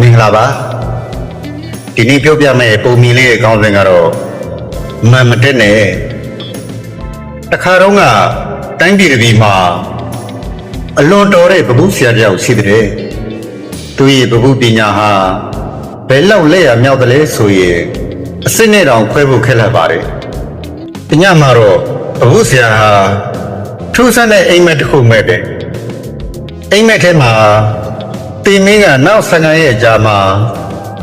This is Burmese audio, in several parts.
မင်္ဂလာပါဒီနေ့ပြောပြမယ့်ပုံမြင်လေးရဲ့အကောင်းစဉ်ကတော့မန်မတက်နဲ့တခါတော့ကတိုင်းပြည်တစ်ပြည်မှာအလွန်တော်တဲ့ပပုဆရာတယောက်ရှိတဲ့သူရဲ့ပပုပညာဟာဘယ်လောက်လက်ရမြောက်တယ်လဲဆိုရင်အစစ်နဲ့တောင်ခွဲဖို့ခက်လက်ပါတယ်ပညာမှာတော့ပပုဆရာဟာထူးဆန်းတဲ့အိမ်မက်တစ်ခုမဲ့တယ်အိမ်မက်ထဲမှာ တင်မင်းကနောက်15ရက်ကြာမှ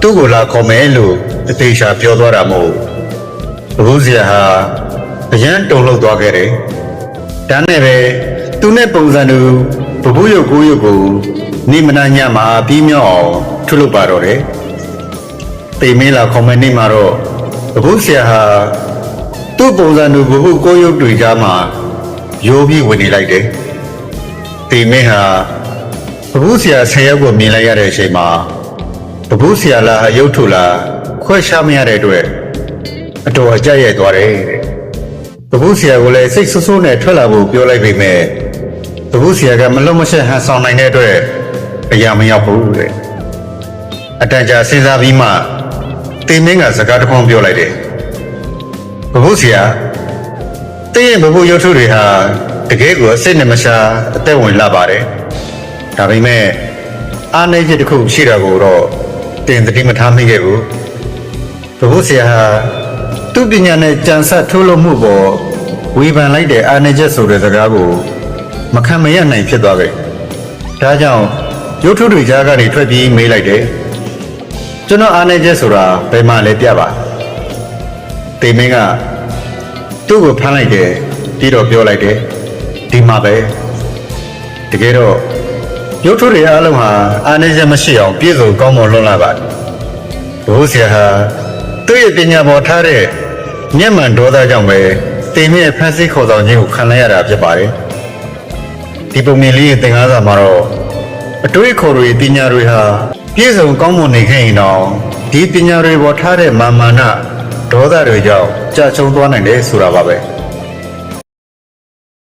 သူ့ကိုလာခေါ်မယ်လို့အသေးချာပြောသွားတာမို့ဘုဇရာဟာအရန်တုန်လှုပ်သွားခဲ့တယ်။ဒါနဲ့ပဲသူနဲ့ပုံစံတူဘဘူးရုပ်ကိုရုပ်ကိုနေမနာညမှာပြီးမြောက်အောင်ထုလုပ်ပါတော့တယ်။တင်မင်းလာခေါ်မယ်နေ့မှာတော့ဘဘူးဆရာဟာသူ့ပုံစံတူဘဘူးကိုရုပ်တွေကြားမှာရိုးပြီးဝင်နေလိုက်တယ်။တင်မင်းဟာ ပပူးဆရာဆယ်ယောက်ကိုမြင်လိုက်ရတဲ့အချိန်မှာပပူးဆရာလားအယုတ်ထုလားခွဲခြားမရတဲ့အတွက်အတော်အကြက်ရိုက်သွားတယ်တဲ့ပပူးဆရာကလည်းစိတ်ဆိုးဆိုးနဲ့ထွက်လာဖို့ပြောလိုက်ပေမဲ့ပပူးဆရာကမလုံးမဆက်ဟန်ဆောင်နိုင်တဲ့အတွက်အရာမရောက်ဘူးတဲ့အတန်ကြာစဉ်းစားပြီးမှတင်မင်းကစကားတစ်ခုပြောလိုက်တယ်ပပူးဆရာတင်းရဲ့ပပူးရုပ်ထုတွေဟာတကယ်ကိုအစ်စ်နဲ့မရှာအသက်ဝင်လာပါတယ် ဒါပေမဲ့အားနည်းချက်တစ်ခုရှိတာကိုတော့တင်သတိမထားမိခဲ့ဘူးဘုဘဆရာဟာသူ့ပညာနဲ့ကြံဆက်ထိုးလို့မှုပေါ်ဝေဖန်လိုက်တဲ့အားနည်းချက်ဆိုတဲ့စကားကိုမခံမရနိုင်ဖြစ်သွားခဲ့ဒါကြောင့်ရုပ်ထုတွေကြားကနေထွက်ပြီးမေးလိုက်တယ်ကျွန်တော်အားနည်းချက်ဆိုတာဘယ်မှလဲပြပါတေမင်းကသူ့ကိုဖမ်းလိုက်တယ်ပြီးတော့ပြောလိုက်တယ်ဒီမှာပဲတကယ်တော့ ရုပ်ထုတွေအားလုံးဟာအာနေချက်မရှိအောင်ပြည့်စုံကောင်းမွန်လွန်းလာပါတယ်။ဘုရားဆရာဟာသူ့ရဲ့ပညာပေါ်ထားတဲ့မျက်မှန်ဒေါသကြောင့်ပဲတင်မြင့်ဖန်ဆီးခေါ်ဆောင်ခြင်းကိုခံလိုက်ရတာဖြစ်ပါတယ်။ဒီပုံမြင်လေးရဲ့သင်ခန်းစာမှာတော့အတွေးခေါ်တွေပညာတွေဟာပြည့်စုံကောင်းမွန်နေခဲ့ရင်တော့ဒီပညာတွေပေါ်ထားတဲ့မာမာနဒေါသတွေကြောင့်ကြာချုံသွားနိုင်တယ်ဆိုတာပါပဲ။